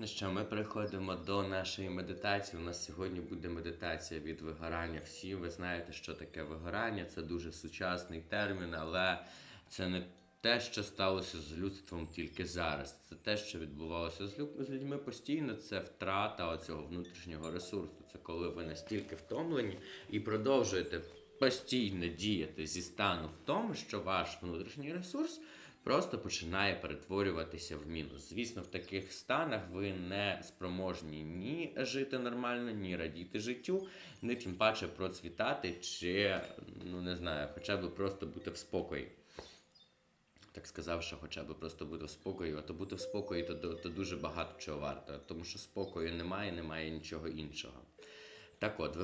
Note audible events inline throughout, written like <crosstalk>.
Ну що, ми переходимо до нашої медитації. У нас сьогодні буде медитація від вигорання. Всі ви знаєте, що таке вигорання. Це дуже сучасний термін, але це не те, що сталося з людством тільки зараз. Це те, що відбувалося з лю- з людьми постійно. Це втрата оцього внутрішнього ресурсу. Це коли ви настільки втомлені і продовжуєте постійно діяти зі стану в тому, що ваш внутрішній ресурс просто починає перетворюватися в мінус. Звісно, в таких станах ви не спроможні ні жити нормально, ні радіти життю, ні тим паче процвітати, чи ну не знаю, хоча б просто бути в спокої. Так сказав, що хоча б просто бути в спокої, а то бути в спокої то, то, то дуже багато чого варто, тому що спокою немає, немає нічого іншого. Так от,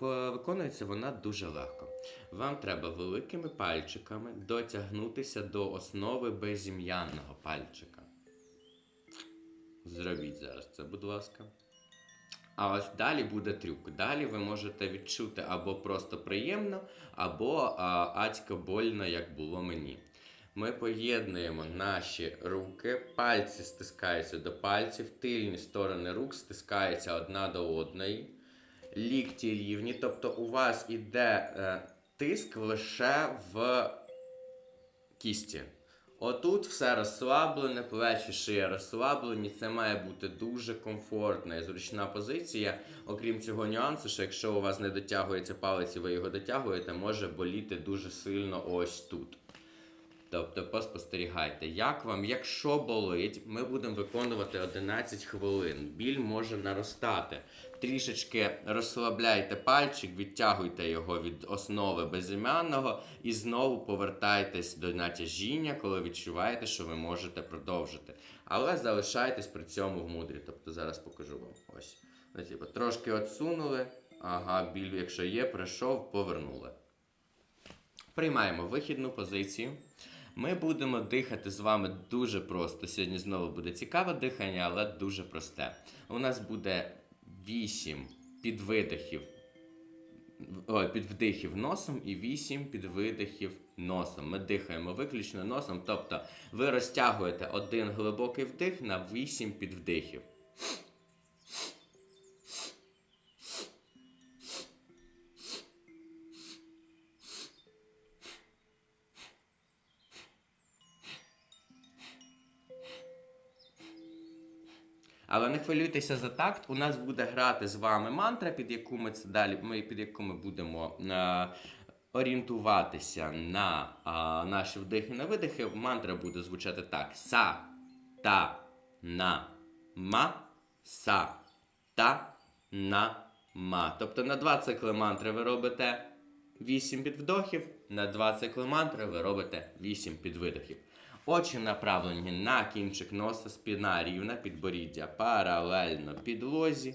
виконується вона дуже легко. Вам треба великими пальчиками дотягнутися до основи безім'янного пальчика. Зробіть зараз це, будь ласка. А ось далі буде трюк. Далі ви можете відчути або просто приємно, або а, адсько больно, як було мені. Ми поєднуємо наші руки, пальці стискаються до пальців, тильні сторони рук стискаються одна до одної, лікті рівні, тобто у вас іде е, тиск лише в кісті. Отут все розслаблене, плечі шия розслаблені. Це має бути дуже комфортна і зручна позиція. Окрім цього нюансу, що якщо у вас не дотягується палець і ви його дотягуєте, може боліти дуже сильно ось тут. Тобто поспостерігайте, як вам, якщо болить, ми будемо виконувати 11 хвилин. Біль може наростати. Трішечки розслабляйте пальчик, відтягуйте його від основи безім'яного і знову повертайтесь до натяжіння, коли відчуваєте, що ви можете продовжити. Але залишайтесь при цьому в мудрі. Тобто зараз покажу вам. Ось. Ну, типу, трошки отсунули. Ага, біль, якщо є, прийшов, повернули. Приймаємо вихідну позицію. Ми будемо дихати з вами дуже просто. Сьогодні знову буде цікаве дихання, але дуже просте. У нас буде 8 підвидихів, о, підвдихів носом і 8 підвидихів носом. Ми дихаємо виключно носом, тобто ви розтягуєте один глибокий вдих на 8 підвдихів. Але не хвилюйтеся за такт. У нас буде грати з вами мантра, під яку ми це далі, ми під яку ми будемо е, орієнтуватися на е, наші вдихи на видихи. Мантра буде звучати так: са, та, на, ма, са, та, на, ма. Тобто на два цикли мантри ви робите 8 підвдохів, на два цикли мантри ви робите 8 підвидохів. Очі направлені на кінчик носа, спина рівна, підборіддя паралельно підлозі.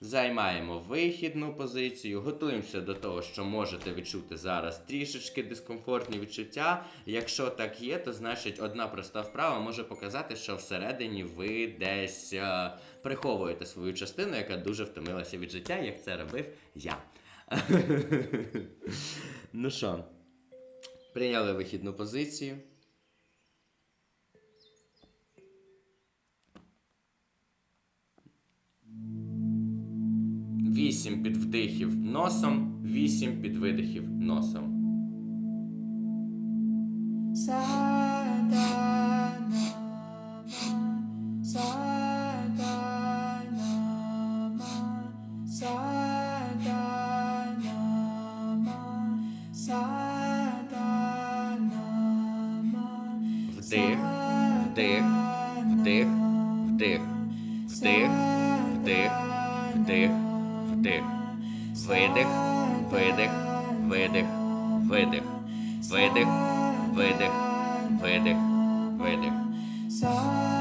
Займаємо вихідну позицію, готуємося до того, що можете відчути зараз трішечки дискомфортні відчуття. Якщо так є, то значить одна проста вправа може показати, що всередині ви десь е, приховуєте свою частину, яка дуже втомилася від життя, як це робив я. <laughs> ну що, прийняли вихідну позицію. Вісім підвдихів носом, вісім підвидихів носом. Вдих, вдих, вдих, вдих, вдих, вдих, вдих, вдих. Видих, видих, видих, видих. Видих, видих, видих, видих.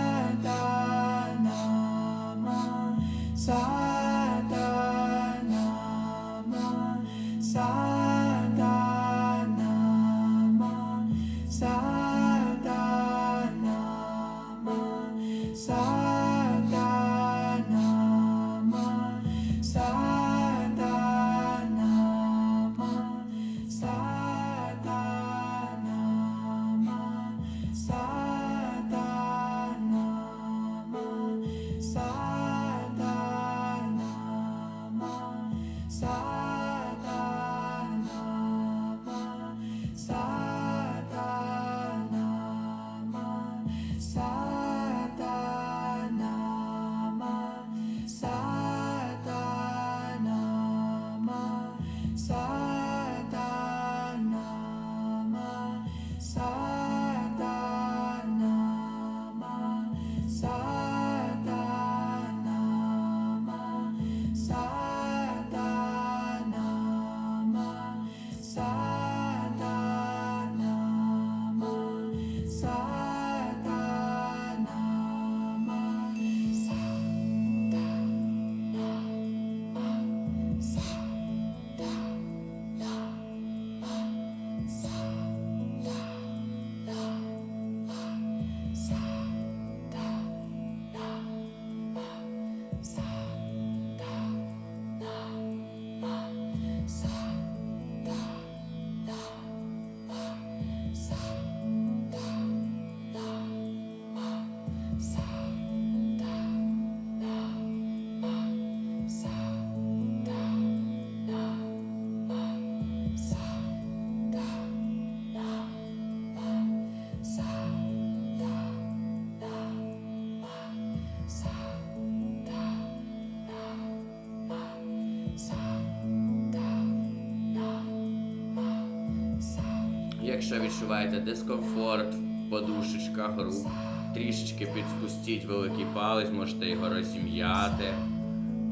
Якщо відчуваєте дискомфорт в подушечках рук, трішечки підспустіть великий палець, можете його розім'яти.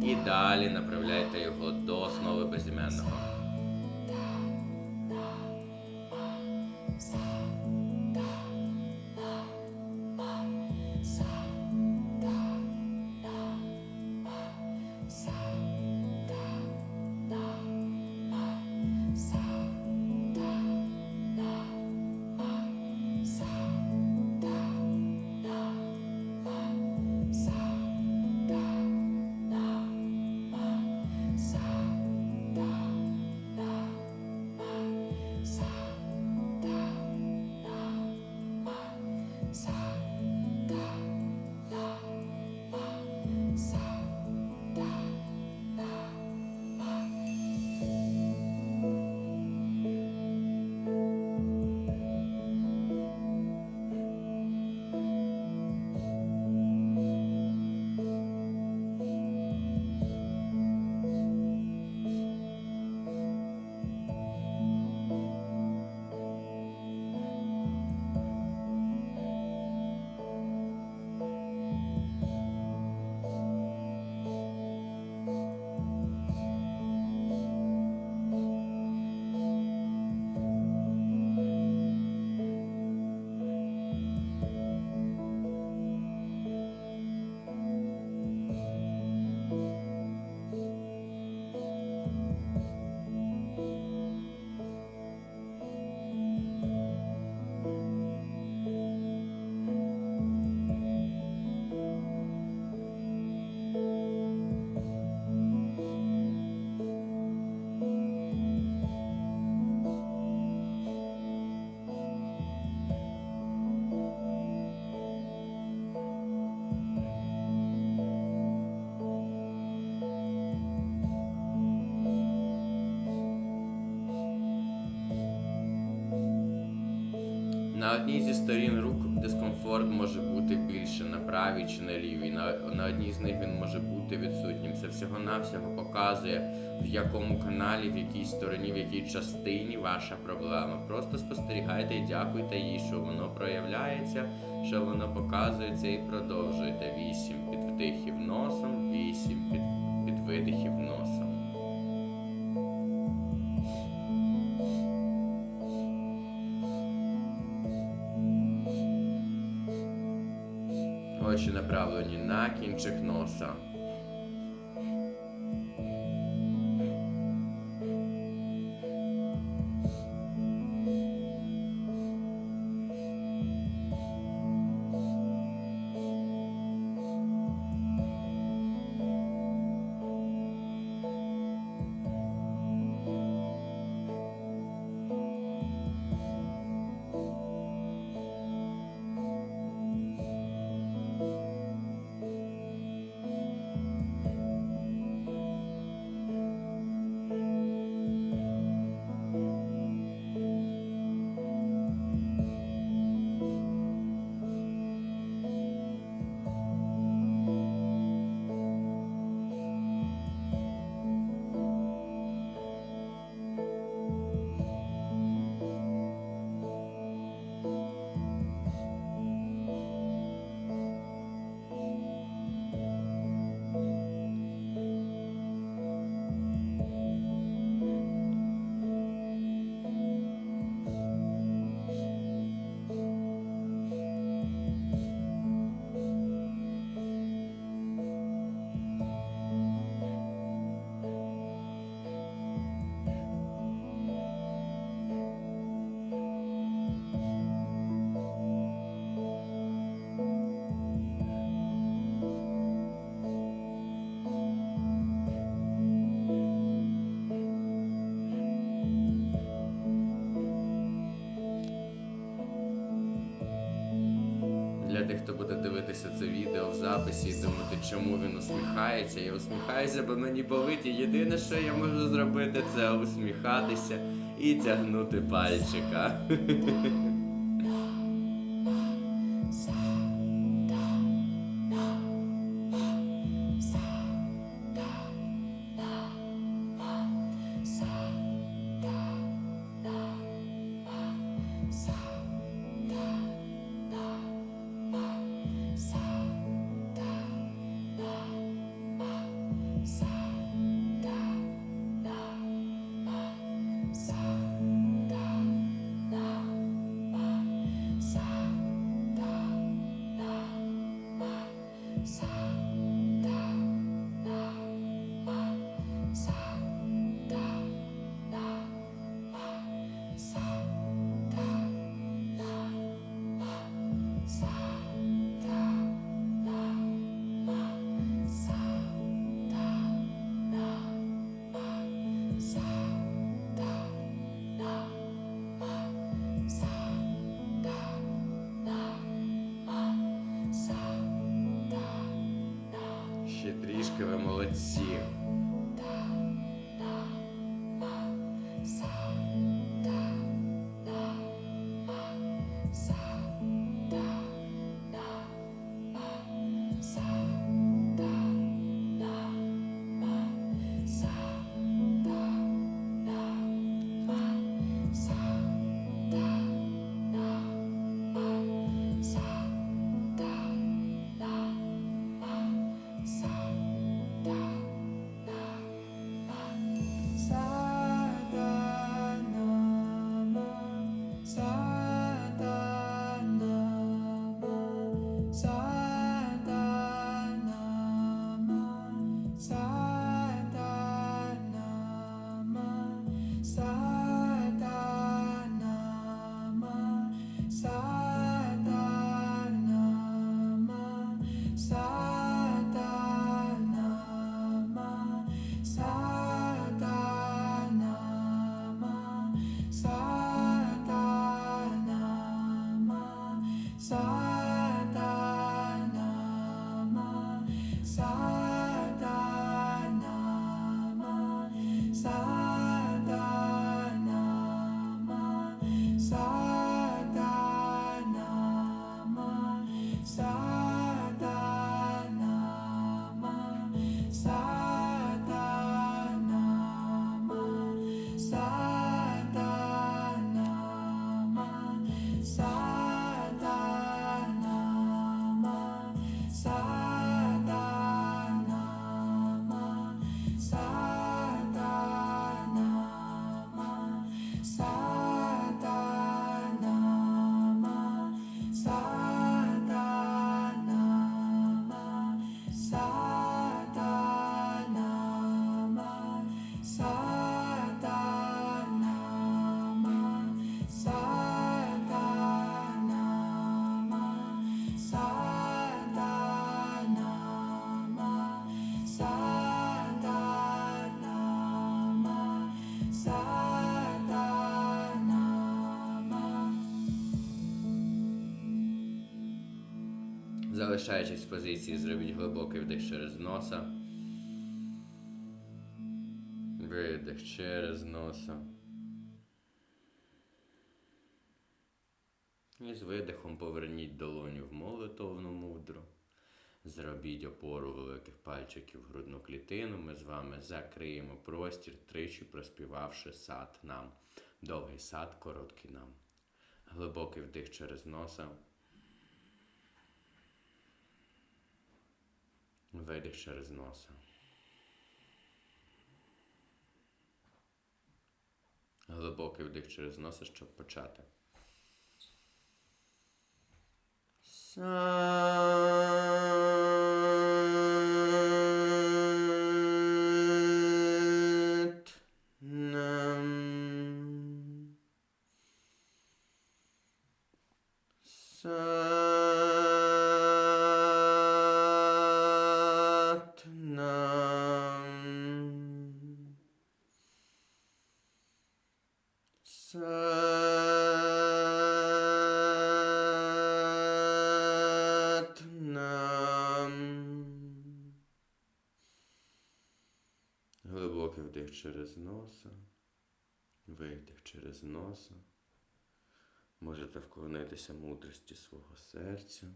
І далі направляйте його до основи безіменного. Одній зі сторін рук дискомфорт може бути більше на правій чи на лівій. На, на одній з них він може бути відсутнім. Це всього-навсього показує, в якому каналі, в якій стороні, в якій частині ваша проблема. Просто спостерігайте і дякуйте їй, що воно проявляється, що воно показується і продовжуйте. Вісім підвдихів носом, вісім під, підвидихів носом. Очі направлені на кінчик носа. Тих, хто буде дивитися це відео в записі і думати, чому він усміхається. Я усміхаюся, бо мені болить. І єдине, що я можу зробити, це усміхатися і тягнути пальчика. <laughs> трішки ви молодці. Залишаючись в позиції, зробіть глибокий вдих через носа. Видих через носа. І з видихом поверніть долоню в молитовну мудру. Зробіть опору великих пальчиків в грудну клітину. Ми з вами закриємо простір, тричі проспівавши сад нам. Довгий сад, короткий нам. Глибокий вдих через носа. Видих через носа. Глибокий вдих через носа, щоб почати. Сат вдих через носа, видих через носа. Можете вклонитися мудрості свого серця.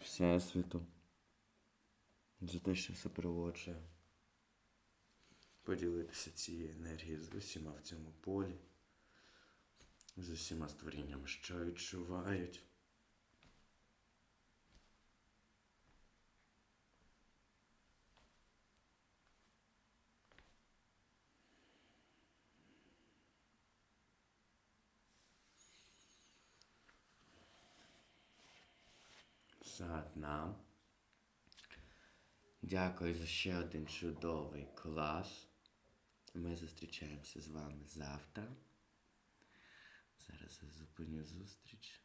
Всесвіту. За те, що супроводжує. Поділитися цією енергією з усіма в цьому полі, з усіма створіннями, що відчувають. Нам. Дякую за ще один чудовий клас. Ми зустрічаємося з вами завтра. Зараз я зупиню зустріч.